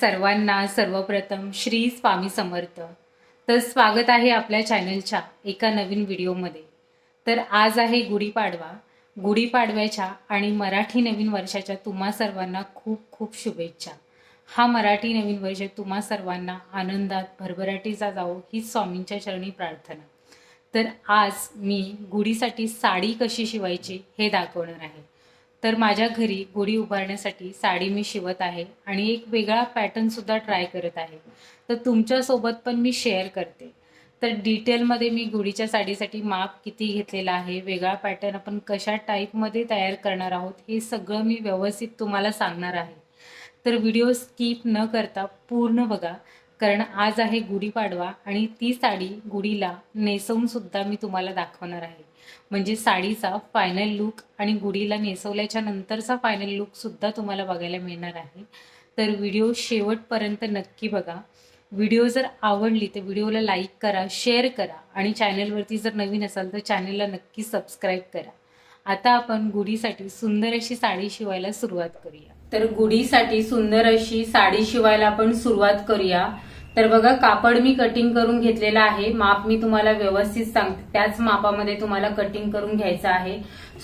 सर्वांना सर्वप्रथम श्री स्वामी समर्थ. तर स्वागत आहे आपल्या चॅनलच्या एका नवीन व्हिडिओमध्ये. तर आज आहे गुढीपाडवा. गुढीपाडव्याच्या आणि मराठी नवीन वर्षाच्या तुम्हा सर्वांना खूप खूप शुभेच्छा. हा मराठी नवीन वर्ष तुम्हा सर्वांना आनंदात भरभराटीचा जावो ही स्वामींच्या चरणी प्रार्थना. तर आज मी गुढीसाठी साडी कशी शिवायची हे दाखवणार आहे. तर माझ्या घरी गुढी उभारण्यासाठी साडी मी शिवत आहे आणि एक वेगळा पॅटर्न सुद्धा ट्राय करत आहे. तर तुमच्यासोबत पण मी शेअर करते. तर डिटेलमध्ये मी गुढीच्या साडीसाठी माप किती घेतलेला आहे वेगळा पॅटर्न आपण कशा टाईपमध्ये तयार करणार आहोत हे सगळं मी व्यवस्थित तुम्हाला सांगणार आहे. तर व्हिडिओ स्किप न करता पूर्ण बघा. कारण आज आहे गुढीपाडवा आणि ती साडी गुढीला नेसवून सुद्धा मी तुम्हाला दाखवणार आहे. म्हणजे साडीचा फायनल लुक आणि गुढीला नेसवल्याच्या नंतरचा फायनल लुक सुद्धा तुम्हाला बघायला मिळणार आहे. तर व्हिडिओ शेवटपर्यंत नक्की बघा. व्हिडिओ जर आवडली तर व्हिडिओला लाईक करा शेअर करा आणि चॅनलवरती जर नवीन असाल तर चॅनलला नक्की सबस्क्राईब करा. आता आपण गुढीसाठी सुंदर अशी साडी शिवायला सुरुवात करूया. तर गुढीसाठी सुंदर अशी साडी शिवायला आपण सुरुवात करूया. तर बघा कापड मी कटिंग करून घेतलेलं आहे. माप मी तुम्हाला व्यवस्थित सांगते. त्याच मापामध्ये तुम्हाला कटिंग करून घ्यायचं आहे.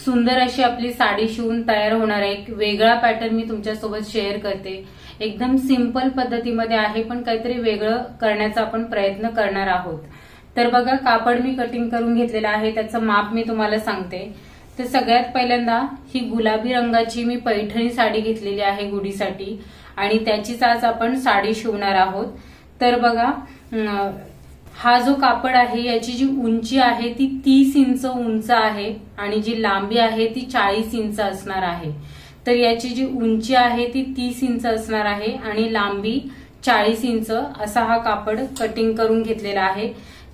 सुंदर अशी आपली साडी शिवून तयार होणार आहे. एक वेगळा पॅटर्न मी तुमच्यासोबत शेअर करते. एकदम सिंपल पद्धतीमध्ये आहे पण काहीतरी वेगळं करण्याचा आपण प्रयत्न करणार आहोत. तर बघा कापड मी कटिंग करून घेतलेलं आहे. त्याचं माप मी तुम्हाला सांगते. तर सगळ्यात पहिल्यांदा ही गुलाबी रंगाची मी पैठणी साडी घेतलेली आहे गुढीसाठी. आणि त्याचीच आज आपण साडी शिवणार आहोत. तर बघा हा जो कापड आहे याची जी उंची आहे ती तीस इंच उंच आहे आणि जी लांबी आहे ती चाळीस इंच असणार आहे. तर याची जी उंची आहे ती तीस इंच असणार आहे आणि लांबी चाळीस इंच असा हा कापड कटिंग करून घेतलेला आहे.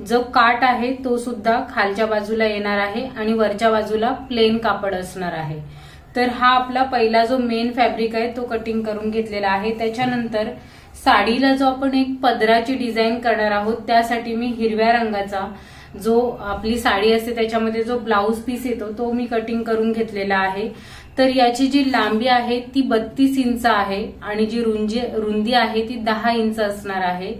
जो काट आहे तो सुद्धा खालच्या बाजूला येणार आहे आणि वरच्या बाजूला प्लेन कापड असणार आहे. तर हा आपला पहिला जो मेन फॅब्रिक आहे तो कटिंग करून घेतलेला आहे. त्याच्यानंतर साडीला जो आपण एक पदराची डिझाईन करणार आहोत त्यासाठी मी हिरव्या रंगाचा जो आपली साडी असते त्याच्यामध्ये जो ब्लाऊज पीस येतो तो मी कटिंग करून घेतलेला आहे. तर याची जी लांबी आहे ती बत्तीस इंच आहे आणि जी रुंजी रुंदी आहे ती दहा इंच असणार आहे.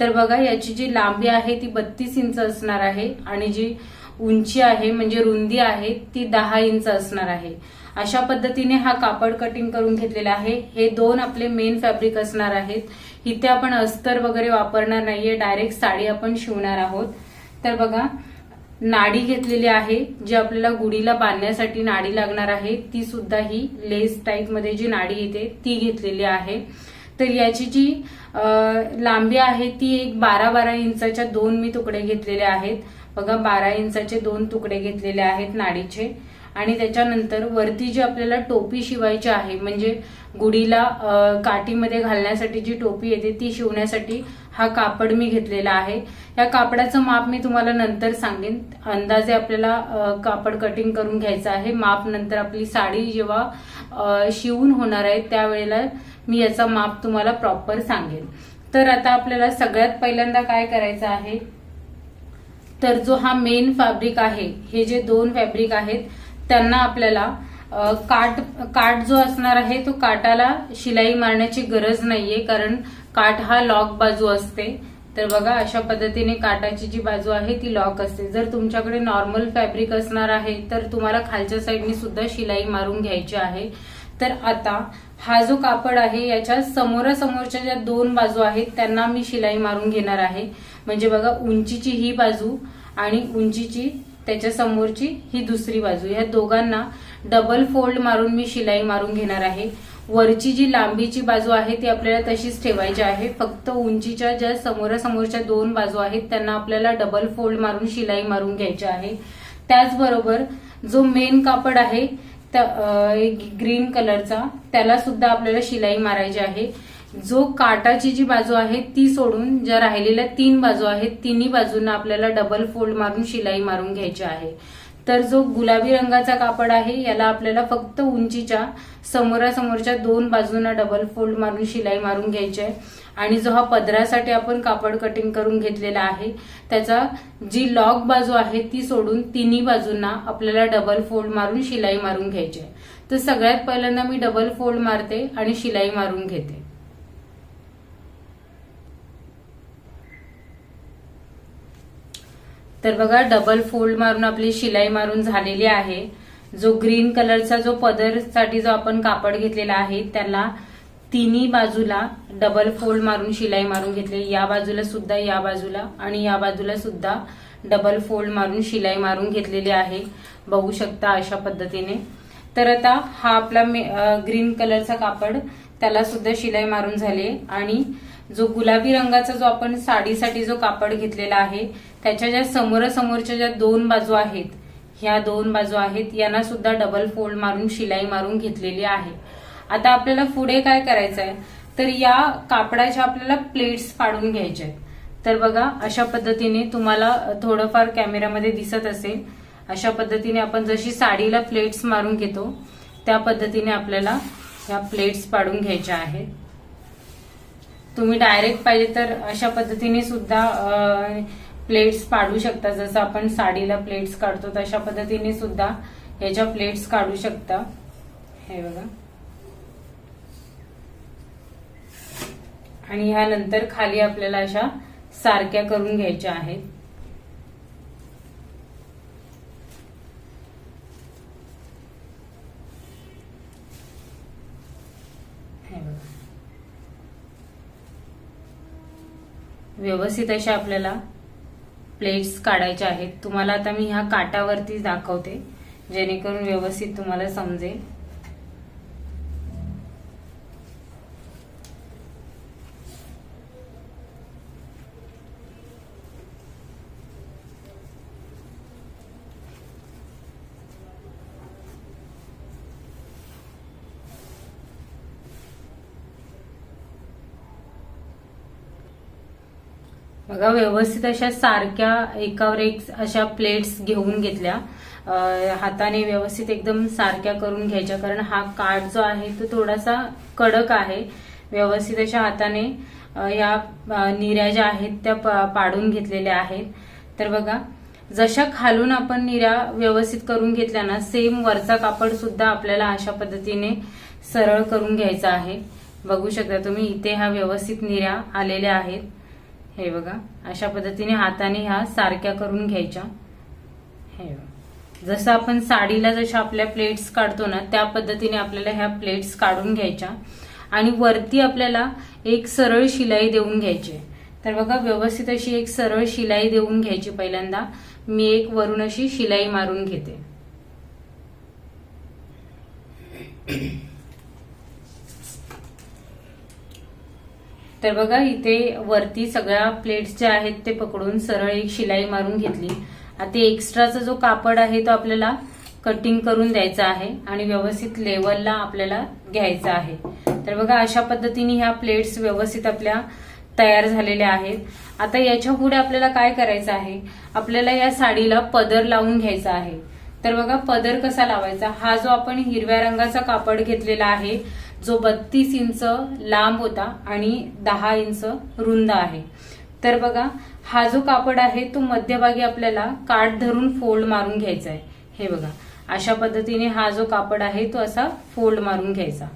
तर बघा याची जी लांबी आहे ती बत्तीस इंच असणार आहे आणि जी उंची आहे म्हणजे रुंदी आहे ती दहा इंच असणार आहे. अशा पद्धतीने हा कापड कटिंग करून घेतलेला आहे. हे दोन आपले मेन फॅब्रिक असणार आहेत. इथे आपण अस्तर वगैरे वापरणार नाहीये. डायरेक्ट साडी आपण शिवणार आहोत. तर बघा नाडी घेतलेली आहे जी आपल्याला गुढीला बांधण्यासाठी नाडी लागणार आहे. ती सुद्धा ही लेस टाईपमध्ये जी नाडी येते ती घेतलेली आहे. तर याची जी लांबी आहे ती एक बारा बारा इंचाच्या दोन मी तुकडे घेतलेले आहेत. बघा बारा इंचाचे दोन तुकडे घेतलेले आहेत नाडीचे. आणि त्याच्यानंतर वरती जी आपल्याला टोपी शिवायची आहे म्हणजे गुढीला काठीमध्ये घालण्यासाठी जी टोपी येते ती शिवण्यासाठी हा कापड मी घेतलेला आहे. या कापडाचं माप मी तुम्हाला नंतर सांगेन. अंदाजे आपल्याला कापड कटिंग करून घ्यायचं आहे. माप नंतर आपली साडी जेव्हा शिवून होणार आहे त्यावेळेला मी याचा माप तुम्हाला प्रॉपर सांगेन. तर आता आपल्याला सगळ्यात पहिल्यांदा काय करायचं आहे? तर जो हा मेन फॅब्रिक आहे हे जे दोन फॅब्रिक आहेत त्यांना आपल्याला काट काट जो असणार आहे तो काटाला शिलाई मारण्याची गरज नाहीये कारण काठ हा लॉक बाजू असते. तर बघा अशा पद्धतीने काटाची जी बाजू आहे ती लॉक असते. जर तुमच्याकडे नॉर्मल फॅब्रिक असणार आहे तर तुम्हाला खालच्या साईडने सुद्धा शिलाई मारून घ्यायची आहे. तर आता हा जो कापड आहे याच्या समोरासमोरच्या ज्या दोन बाजू आहेत त्यांना मी शिलाई मारून घेणार आहे. म्हणजे बघा उंचीची ही बाजू आणि उंचीची त्याच्या समोरची ही दुसरी बाजू. या दोघांना डबल फोल्ड मारून मी शिलाई मारून घेणार आहे. वरची जी लांबीची बाजू आहे ती आपल्याला तशीच ठेवायची आहे. फक्त उंचीच्या ज्या समोरासमोरच्या दोन बाजू आहेत त्यांना आपल्याला डबल फोल्ड मारून शिलाई मारून घ्यायची आहे. त्याचबरोबर जो मेन कापड आहे त्या- ग्रीन कलरचा त्याला सुद्धा आपल्याला शिलाई मारायची आहे. जो काटाची जी बाजू आहे ती सोडून ज्या राहिलेल्या तीन बाजू आहेत तिन्ही बाजूंना आपल्याला डबल फोल्ड मारून शिलाई मारून घ्यायची आहे. तर जो गुलाबी रंगाचा कापड आहे याला आपल्याला फक्त उंचीच्या समोरासमोरच्या दोन बाजूंना डबल फोल्ड मारून शिलाई मारून घ्यायची आहे. आणि जो हा पदरासाठी आपण कापड कटिंग करून घेतलेला आहे त्याचा जी लॉक बाजू आहे ती सोडून तिन्ही बाजूंना आपल्याला डबल फोल्ड मारून शिलाई मारून घ्यायची आहे. तर सगळ्यात पहिल्यांदा मी डबल फोल्ड मारते आणि शिलाई मारून घेते. तर बघा डबल फोल्ड मारून आपली शिलाई मारून झालेली आहे. जो ग्रीन कलरचा जो पदरसाठी जो आपण कापड घेतलेला आहे त्याला तिन्ही बाजूला डबल फोल्ड मारून शिलाई मारून घेतली. या बाजूला सुद्धा या बाजूला आणि या बाजूला सुद्धा डबल फोल्ड मारून शिलाई मारून घेतलेली आहे. बघू शकता अशा पद्धतीने. तर आता हा आपला ग्रीन कलरचा कापड त्याला सुद्धा शिलाई मारून झाली. आणि जो गुलाबी रंगाचा जो आपण साडीसाठी जो कापड घेतलेला आहे त्याच्या ज्या समोरासमोरच्या ज्या दोन बाजू आहेत ह्या दोन बाजू आहेत यांना सुद्धा डबल फोल्ड मारून शिलाई मारून घेतलेली आहे. आता आपल्याला पुढे काय करायचं आहे तर या कापडाच्या आपल्याला प्लेट्स पाडून घ्यायच्या आहेत तर बघा अशा पद्धतीने तुम्हाला थोडंफार कॅमेऱ्यामध्ये दिसत असेल. अशा पद्धतीने आपण जशी साडीला प्लेट्स मारून घेतो त्या पद्धतीने आपल्याला ह्या प्लेट्स पाडून घ्यायच्या आहेत. तुम्ही डायरेक्ट पाहिजे तर अशा पद्धतीने सुद्धा प्लेट्स पाडू शकता. जसं आपण साडीला प्लेट्स काढतो तशा पद्धतीने सुद्धा याच्या प्लेट्स काढू शकता. हे बघा. आणि ह्यानंतर खाली आपल्याला अशा सारख्या करून घ्यायच्या आहेत. व्यवस्थित अशा आपल्याला प्लेट्स काढायच्या आहेत. तुम्हाला आता मी ह्या काटावरती दाखवते जेणेकरून व्यवस्थित तुम्हाला समजेल. बघा व्यवस्थित अशा सारख्या एकावर एक अशा प्लेट्स घेऊन घेतल्या. हाताने व्यवस्थित एकदम सारख्या करून घ्यायच्या. कारण हा काठ जो आहे तो थोडासा कडक आहे. व्यवस्थित अशा हाताने या निऱ्या ज्या आहेत त्या प- पाडून घेतलेल्या आहेत. तर बघा जशा खालून आपण निऱ्या व्यवस्थित करून घेतल्या ना सेम वरचा कापड सुद्धा आपल्याला अशा पद्धतीने सरळ करून घ्यायचा आहे. बघू शकता तुम्ही इथे ह्या व्यवस्थित निऱ्या आलेल्या आहेत. हे बघा अशा पद्धतीने हाताने ह्या सारख्या करून घ्यायच्या. हे बघा. जसं आपण साडीला जशा आपल्या प्लेट्स काढतो ना त्या पद्धतीने आपल्याला ह्या प्लेट्स काढून घ्यायच्या. आणि वरती आपल्याला एक सरळ शिलाई देऊन घ्यायची. तर बघा व्यवस्थित अशी एक सरळ शिलाई देऊन घ्यायची पहिल्यांदा. मी एक वरून अशी शिलाई मारून घेते. तर बघा इथे वरती सगळ्या प्लेट्स ज्या आहेत ते पकडून सरळ एक शिलाई मारून घेतली. आता एक्स्ट्राचा जो कापड आहे तो आपल्याला कटिंग करून द्यायचा आहे आणि व्यवस्थित लेवलला आपल्याला घ्यायचा आहे. तर बघा अशा पद्धतीने ह्या प्लेट्स व्यवस्थित आपल्या तयार झालेल्या आहेत. आता याच्यापुढे आपल्याला काय करायचं आहे? आपल्याला या साडीला पदर लावून घ्यायचा आहे. तर बघा पदर कसा लावायचा? हा जो आपण हिरव्या रंगाचा कापड घेतलेला आहे जो बत्तीस इंच लांब होता आणि दहा इंच रुंद आहे. तर बघा हा जो कापड आहे तो मध्यभागी आपल्याला काठ धरून फोल्ड मारून घ्यायचा आहे. हे बघा अशा पद्धतीने हा जो कापड आहे तो असा फोल्ड मारून घ्यायचा.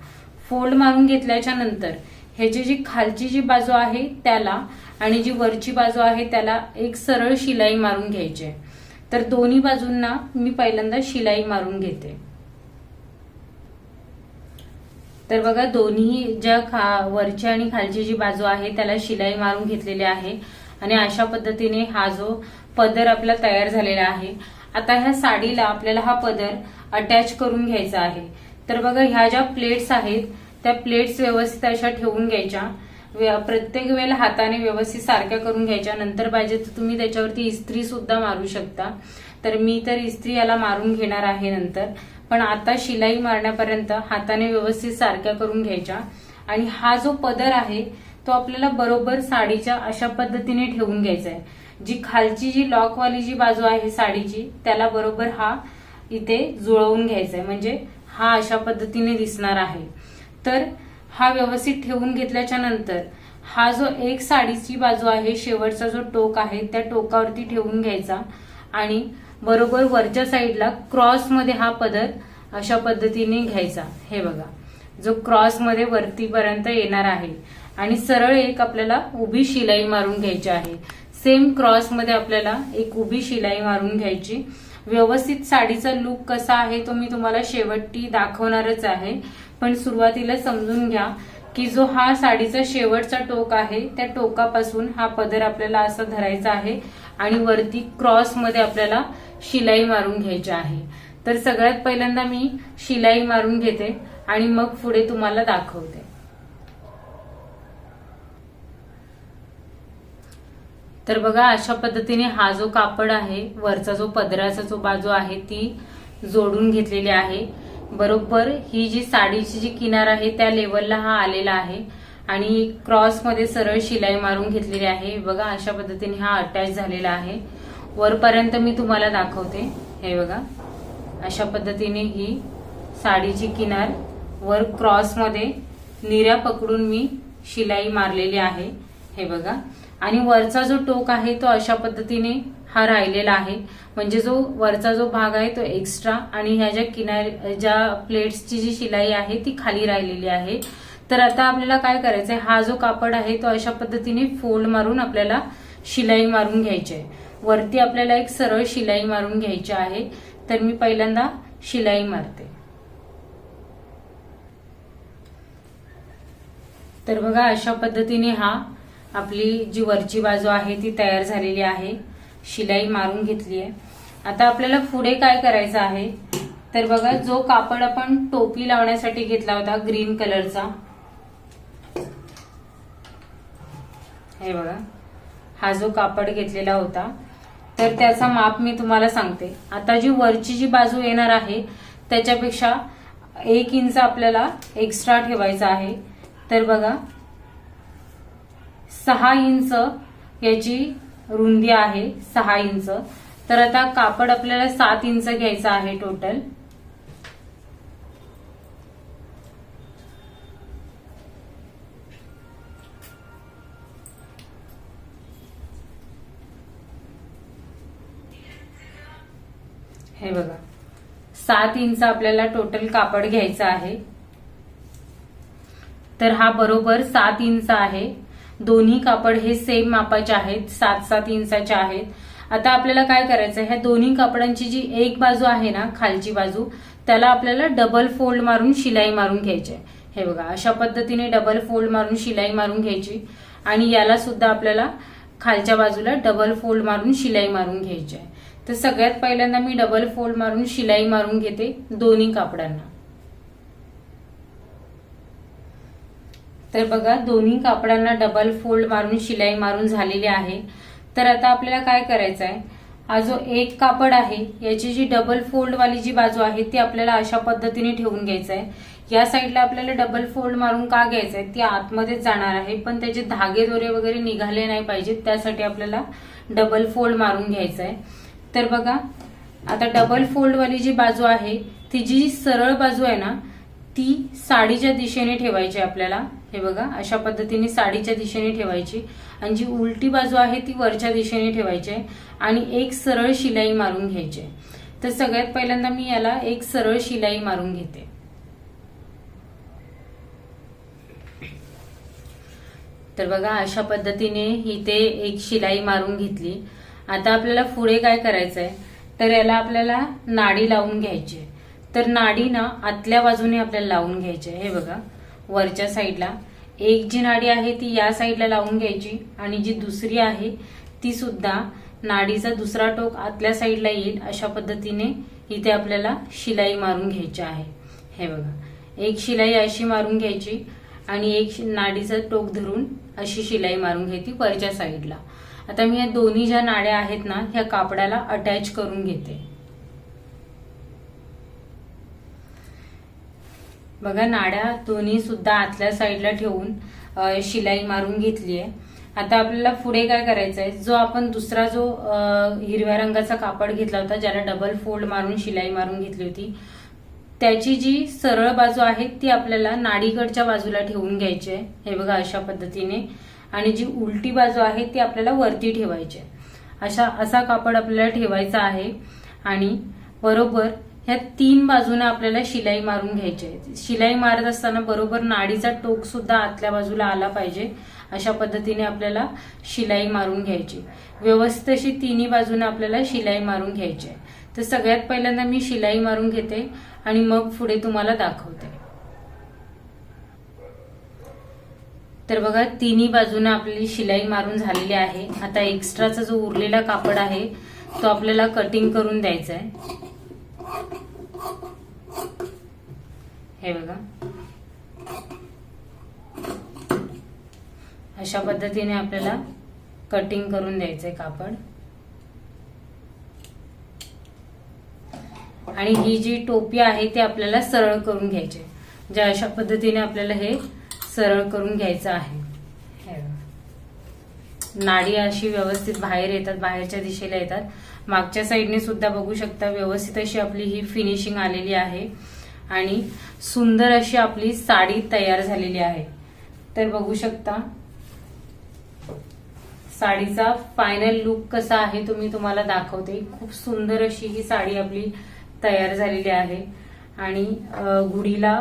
फोल्ड मारून घेतल्याच्या नंतर ह्याची जी खालची जी बाजू आहे त्याला आणि जी वरची बाजू आहे त्याला एक सरळ शिलाई मारून घ्यायची आहे. तर दोन्ही बाजूंना मी पहिल्यांदा शिलाई मारून घेते. तर बघा दोन्ही ज्या खा वरची आणि खालची जी बाजू आहे त्याला शिलाई मारून घेतलेली आहे. आणि अशा पद्धतीने हा जो पदर आपला तयार झालेला आहे आता ह्या साडीला आपल्याला हा पदर अटॅच करून घ्यायचा आहे. तर बघा ह्या ज्या प्लेट्स आहेत त्या प्लेट्स व्यवस्थित अशा ठेवून घ्यायच्या. प्रत्येक वेळेला हाताने व्यवस्थित सारख्या करून घ्यायच्या. नंतर पाहिजे तर तुम्ही त्याच्यावरती इस्त्री सुद्धा मारू शकता. तर मी तर इस्त्री याला मारून घेणार आहे नंतर. पण आता शिलाई मारण्यापर्यंत हाताने व्यवस्थित सारख्या करून घ्यायच्या. आणि हा जो पदर आहे तो आपल्याला बरोबर साडीच्या अशा पद्धतीने ठेवून घ्यायचा आहे जी खालची जी लॉकवाली जी बाजू आहे साडीची त्याला बरोबर हा इथे जुळवून घ्यायचा आहे म्हणजे हा अशा पद्धतीने दिसणार आहे. तर हा व्यवस्थित ठेवून घेतल्याच्या नंतर हा जो एक साडीची बाजू आहे शेवटचा जो टोक आहे त्या टोकावरती ठेवून घ्यायचा. आणि बरोबर वरच्या साईडला क्रॉसमध्ये हा पदर अशा पद्धतीने घ्यायचा. हे बघा. जो क्रॉसमध्ये वरतीपर्यंत येणार आहे. आणि सरळ एक आपल्याला उभी शिलाई मारून घ्यायची आहे. सेम क्रॉसमध्ये आपल्याला एक उभी शिलाई मारून घ्यायची. व्यवस्थित साडीचा लुक कसा आहे तो मी तुम्हाला शेवटी दाखवणारच आहे. पण सुरुवातीला समजून घ्या की जो हा साडीचा शेवटचा टोक आहे त्या टोकापासून हा पदर आपल्याला असा धरायचा आहे. आणि वरती क्रॉसमध्ये आपल्याला शिलाई मारून घ्यायची आहे. तर सगळ्यात पहिल्यांदा मी शिलाई मारून घेते आणि मग पुढे तुम्हाला दाखवते. तर बघा अशा पद्धतीने हा जो कापड आहे वरचा जो पदराचा जो बाजू आहे ती जोडून घेतलेली आहे. बरोबर ही जी साडीची जी किनार आहे त्या लेवलला हा आलेला आहे. आणि क्रॉसमध्ये सरळ शिलाई मारून घेतलेली आहे. बघा अशा पद्धतीने हा अटॅच झालेला आहे. वरपर्यंत मी तुम्हाला दाखवते. हे बघा. अशा पद्धतीने ही साडीची किनार वर क्रॉसमध्ये निऱ्या पकडून मी शिलाई मारलेली आहे. हे बघा. आणि वरचा जो टोक आहे तो अशा पद्धतीने हा राहिलेला आहे. म्हणजे जो वरचा जो भाग आहे तो एक्स्ट्रा आणि ह्या ज्या किनार ज्या प्लेट्सची जी शिलाई आहे ती खाली राहिलेली आहे. तर आता आपल्याला काय करायचंय? हा जो कापड आहे तो अशा पद्धतीने फोल्ड मारून आपल्याला शिलाई मारून घ्यायची आहे वरती आपल्याला एक सरळ शिलाई मारून घ्यायची आहे. तर मी पहिल्यांदा शिलाई मारते. तर बघा अशा पद्धतीने हा आपली जी वरची बाजू आहे ती तयार झालेली आहे. शिलाई मारून घेतली आहे. आता आपल्याला पुढे काय करायचं आहे? तर बघा जो कापड आपण टोपी लावण्यासाठी घेतला होता ग्रीन कलरचा. हे बघा हा जो कापड घेतलेला होता तर त्याचा माप मी तुम्हाला सांगते. आता जी वरची जी बाजू येणार आहे त्याच्यापेक्षा एक इंच आपल्याला एक्स्ट्रा ठेवायचा आहे. तर बघा सहा इंच याची रुंदी आहे सहा इंच. तर आता कापड आपल्याला सात इंच घ्यायचं आहे टोटल हे बघा. सात इंच आपल्याला टोटल कापड घ्यायचं आहे. तर हा बरोबर सात इंच आहे. दोन्ही कापड हे सेम मापाचे आहेत. सात सात इंचाचे आहेत. आता आपल्याला काय करायचं ह्या दोन्ही कापडांची जी एक बाजू आहे ना खालची बाजू त्याला आपल्याला डबल फोल्ड मारून शिलाई मारून घ्यायची आहे. हे बघा अशा पद्धतीने डबल फोल्ड मारून शिलाई मारून घ्यायची. आणि याला सुद्धा आपल्याला खालच्या बाजूला डबल फोल्ड मारून शिलाई मारून घ्यायची आहे. तर सगळ्यात पहिल्यांदा मी डबल फोल्ड मारून शिलाई मारून घेते दोन्ही कापडांना. तर बघा दोन्ही कापडांना डबल फोल्ड मारून शिलाई मारून झालेली आहे. तर आता आपल्याला काय करायचं आहे हा जो एक कापड आहे याची जी डबल फोल्ड वाली जी बाजू आहे ती आपल्याला अशा पद्धतीने ठेवून घ्यायचं आहे या साईडला आपल्याला डबल फोल्ड मारून का घ्यायचं आहे ती आतमध्येच जाणार आहे पण त्याचे धागे दोरे वगैरे निघाले नाही पाहिजेत त्यासाठी आपल्याला डबल फोल्ड मारून घ्यायचं आहे तर बघा आता डबल फोल्ड वाली जी बाजू आहे ती जी सरळ बाजू आहे ना ती साडीच्या दिशेने ठेवायची आपल्याला. हे बघा अशा पद्धतीने साडीच्या दिशेने ठेवायची. आणि जी उलटी बाजू आहे ती वरच्या दिशेने ठेवायची आहे आणि एक सरळ शिलाई मारून घ्यायची तर सगळ्यात पहिल्यांदा मी याला एक सरळ शिलाई मारून घेते. तर बघा अशा पद्धतीने इथे एक शिलाई मारून घेतली. आता आपल्याला पुढे काय करायचंय? तर याला आपल्याला नाडी लावून घ्यायची आहे. तर नाडी ना आतल्या बाजूने आपल्याला लावून घ्यायची आहे. हे बघा वरच्या साईडला. एक जी नाडी आहे ती या साईडला लावून घ्यायची. आणि जी दुसरी आहे ती सुद्धा नाडीचा दुसरा टोक आतल्या साईडला येईल. अशा पद्धतीने इथे आपल्याला शिलाई मारून घ्यायची आहे. हे बघा एक शिलाई अशी मारून घ्यायची आणि एक नाडीचा टोक धरून अशी शिलाई मारून घ्यायची वरच्या साईडला. आता मी या दोन्ही ज्या नाड्या आहेत ना ह्या कापडाला अटॅच करून घेते. बघा नाड्या दोन्ही सुद्धा आतल्या साईडला ठेवून शिलाई मारून घेतली आहे. आता आपल्याला पुढे काय करायचं आहे जो आपण दुसरा जो हिरव्या रंगाचा कापड घेतला होता ज्याला डबल फोल्ड मारून शिलाई मारून घेतली होती त्याची जी सरळ बाजू आहे ती आपल्याला नाडीकडच्या बाजूला ठेवून घ्यायची आहे. हे बघा अशा पद्धतीने. आणि जी उलटी बाजू आहे ती आपल्याला वरती ठेवायची आहे. अशा असा कापड आपल्याला ठेवायचा आहे आणि बरोबर ह्या तीन बाजूने आपल्याला शिलाई मारून घ्यायची आहे. शिलाई मारत असताना बरोबर नाडीचा टोक सुद्धा आतल्या बाजूला आला पाहिजे. अशा पद्धतीने आपल्याला शिलाई मारून घ्यायची व्यवस्थित अशी तिन्ही बाजूने आपल्याला शिलाई मारून घ्यायची आहे. तर सगळ्यात पहिल्यांदा मी शिलाई मारून घेते आणि मग पुढे तुम्हाला दाखवते. तर बघा तिन्ही बाजूने आपली शिलाई मारून झालेली आहे. आता एक्स्ट्राचा जो उरलेला कापड आहे तो आपल्याला कटिंग करून द्यायचा आहे. हे बघा. अशा पद्धतीने आपल्याला कटिंग करून द्यायचंय कापड. आणि ही जी टोपी आहे ती आपल्याला सरळ करून घ्यायची ज्या म्हणजे अशा पद्धतीने आपल्याला हे सरळ करून घ्यायचं आहे. नाडी अशी व्यवस्थित बाहेर येतात बाहेरच्या दिशेला येतात. मागच्या साईडने सुद्धा बघू शकता व्यवस्थित अशी आपली ही फिनिशिंग आलेली आहे. आणि सुंदर अशी आपली साडी तयार झालेली आहे. तर बघू शकता साडीचा फायनल लुक कसा आहे तुम्ही तुम्हाला दाखवते. खूप सुंदर अशी ही साडी आपली तयार झालेली आहे. आणि घुडीला गुढीला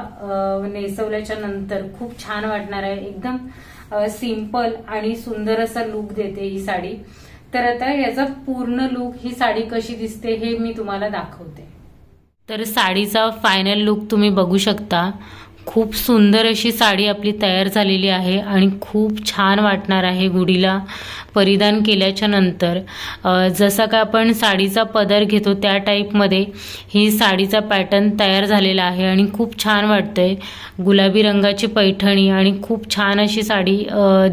नेसवल्याच्या नंतर खूप छान वाटणार आहे. एकदम सिंपल आणि सुंदर असा लुक देते ही साडी. तर आता याचा पूर्ण लुक ही साडी कशी दिसते हे मी तुम्हाला दाखवते. तर साडीचा फायनल लुक तुम्ही बघू शकता. खूप सुंदर अशी साडी आपली तयार झालेली आहे आणि खूप छान वाटणार आहे गुढीला परिधान केल्याच्यानंतर. जसा का आपण साडीचा पदर घेतो त्या टाईपमध्ये ही साडीचा पॅटर्न तयार झालेला आहे आणि खूप छान वाटतं आहे गुलाबी रंगाची पैठणी आणि खूप छान अशी साडी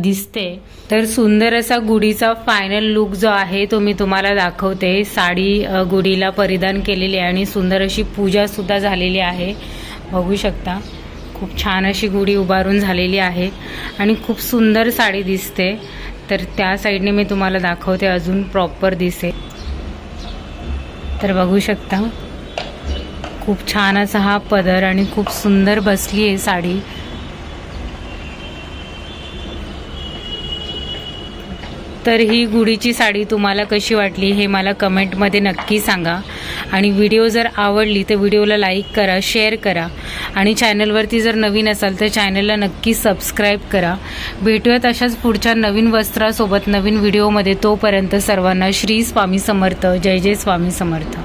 दिसते. तर सुंदर असा गुढीचा फायनल लुक जो आहे तो मी तुम्हाला दाखवते. साडी गुढीला परिधान केलेली आहे आणि सुंदर अशी पूजासुद्धा झालेली आहे. बघू शकता. खूप छान अशी गुढी उभारून झालेली आहे आणि खूप सुंदर साडी दिसते. तर त्या साईडने मी तुम्हाला दाखवते अजून प्रॉपर दिसे. तर बघू शकता खूप छान असा हा पदर आणि खूप सुंदर बसली आहे साडी. तर ही गुढीची साडी तुम्हाला कशी वाटली हे मला कमेंटमध्ये नक्की सांगा. आणि व्हिडिओ जर आवडली तर व्हिडिओला लाईक करा शेअर करा. आणि चॅनलवरती जर नवीन असाल तर चॅनलला नक्की सबस्क्राईब करा. भेटूयात अशाच पुढच्या नवीन वस्त्रासोबत नवीन व्हिडिओमध्ये. तोपर्यंत सर्वांना श्री स्वामी समर्थ. जय जय स्वामी समर्थ.